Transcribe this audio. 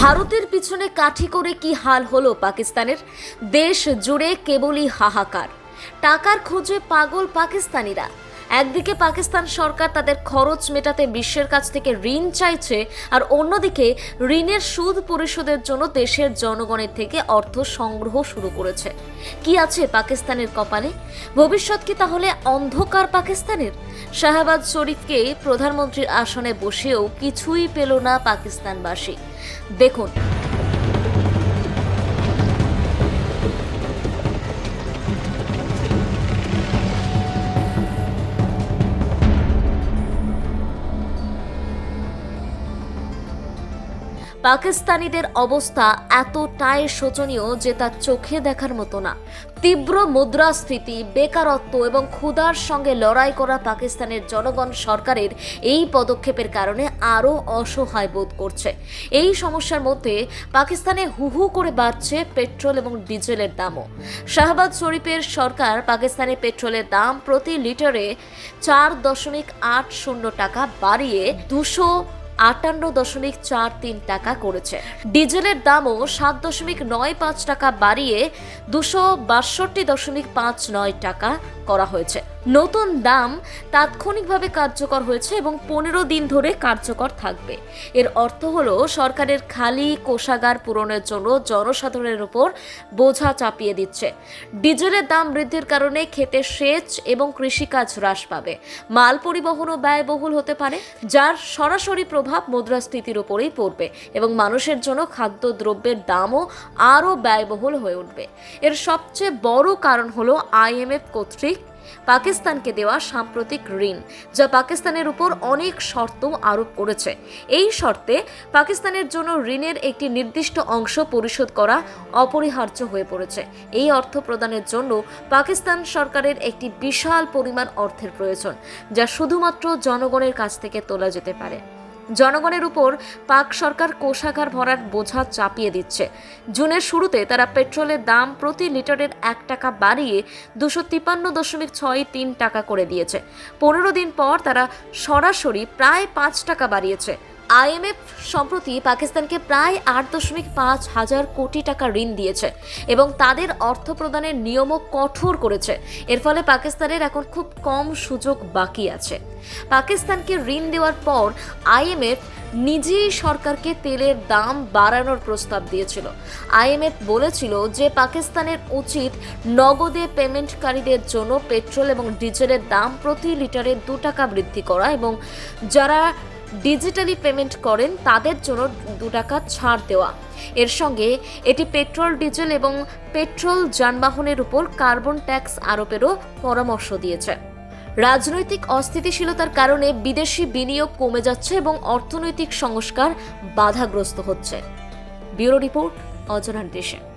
ভারতের পিছনে কাঠি করে কি হাল হলো পাকিস্তানের? দেশ জুড়ে কেবলই হাহাকার। টাকার খোঁজে পাগল পাকিস্তানিরা। একদিকে পাকিস্তান সরকার তাদের খরচ মেটাতে বিশ্বের কাছ থেকে ঋণ চাইছে আর অন্যদিকে ঋণের সুদ পরিশোধের জন্য দেশের জনগণের থেকে অর্থ সংগ্রহ শুরু করেছে। কি আছে পাকিস্তানের কপালে? ভবিষ্যৎ কি তাহলে অন্ধকার পাকিস্তানের? শাহবাজ শরীফকে প্রধানমন্ত্রীর আসনে বসেও কিছুই পেল না পাকিস্তানবাসী। দেখুন। পাকিস্তানিদের অবস্থা এতটাই শোচনীয় যে তা চোখে দেখার মতো না। তীব্র মুদ্রাস্ফীতি, বেকারত্ব এবং ক্ষুধার সঙ্গে লড়াই করা পাকিস্তানের জনগণ সরকারের এই পদক্ষেপের কারণে আরও অসহায় বোধ করছে। এই সমস্যার মধ্যে পাকিস্তানে হুহু করে বাড়ছে পেট্রোল এবং ডিজেলের দামও। শাহবাজ শরীফের সরকার পাকিস্তানে পেট্রোলের দাম প্রতি লিটারে চার দশমিক আট শূন্য টাকা বাড়িয়ে দুশো আটান্ন দশমিক চার তিন টাকা করেছে। ডিজেলের দামও সাত দশমিক নয় পাঁচ টাকা বাড়িয়ে দুশো বাষট্টি দশমিক পাঁচ নয় টাকা করা হয়েছে। নতুন দাম তাৎক্ষণিকভাবে কার্যকর হয়েছে এবং পনেরো দিন ধরে কার্যকর থাকবে। এর অর্থ হলো সরকারের খালি কোষাগার পূরণের জন্য জনসাধারণের উপর বোঝা চাপিয়ে দিচ্ছে। ডিজেলের দাম বৃদ্ধির কারণে খেতে সেচ এবং কৃষিকাজ হ্রাস পাবে। মাল পরিবহনও ব্যয়বহুল হতে পারে, যার সরাসরি প্রভাব মুদ্রাস্ফীতির উপরেই পড়বে এবং মানুষের জন্য খাদ্যদ্রব্যের দামও আরও ব্যয়বহুল হয়ে উঠবে। এর সবচেয়ে বড় কারণ হলো আইএমএফ কর্তৃক পাকিস্তানকে দেওয়া সাম্প্রতিক ঋণ, যা পাকিস্তানের উপর অনেক শর্ত আরোপ করেছে। এই শর্তে পাকিস্তানের জন্য ঋণের একটি নির্দিষ্ট অংশ পরিশোধ করা অপরিহার্য হয়ে পড়েছে। এই অর্থ প্রদানের জন্য পাকিস্তান সরকারের একটি বিশাল পরিমাণ অর্থের প্রয়োজন, যা শুধুমাত্র জনগণের কাছ থেকে তোলা যেতে পারে। জনগণের উপর পাক সরকার কোষাগার ভরার বোঝা চাপিয়ে দিচ্ছে। জুনের শুরুতে তারা পেট্রোলের দাম প্রতি লিটারের এক টাকা বাড়িয়ে দুশো তিপান্ন দশমিক ছয় তিন টাকা করে দিয়েছে। পনেরো দিন পর তারা সরাসরি প্রায় পাঁচ টাকা বাড়িয়েছে। আইএমএফ সম্প্রতি পাকিস্তানকে প্রায় আট দশমিক পাঁচ হাজার কোটি টাকা ঋণ দিয়েছে এবং তাদের অর্থ প্রদানের নিয়মও কঠোর করেছে। এর ফলে পাকিস্তানের এখন খুব কম সুযোগ বাকি আছে। পাকিস্তানকে ঋণ দেওয়ার পর আইএমএফ নিজেই সরকারকে তেলের দাম বাড়ানোর প্রস্তাব দিয়েছিল। আইএমএফ বলেছিল যে পাকিস্তানের উচিত নগদে পেমেন্টকারীদের জন্য পেট্রোল এবং ডিজেলের দাম প্রতি লিটারে দু টাকা বৃদ্ধি করা এবং যারা ডিজিটালি পেমেন্ট করেন তাদের জন্য দু টাকা ছাড় দেওয়া। এর সঙ্গে এটি পেট্রোল, ডিজেল এবং পেট্রোল যানবাহনের উপর কার্বন ট্যাক্স আরোপেরও পরামর্শ দিয়েছে। রাজনৈতিক অস্থিতিশীলতার কারণে বিদেশি বিনিয়োগ কমে যাচ্ছে এবং অর্থনৈতিক সংস্কার বাধাগ্রস্ত হচ্ছে। ব্যুরো রিপোর্ট অজরার দেশে।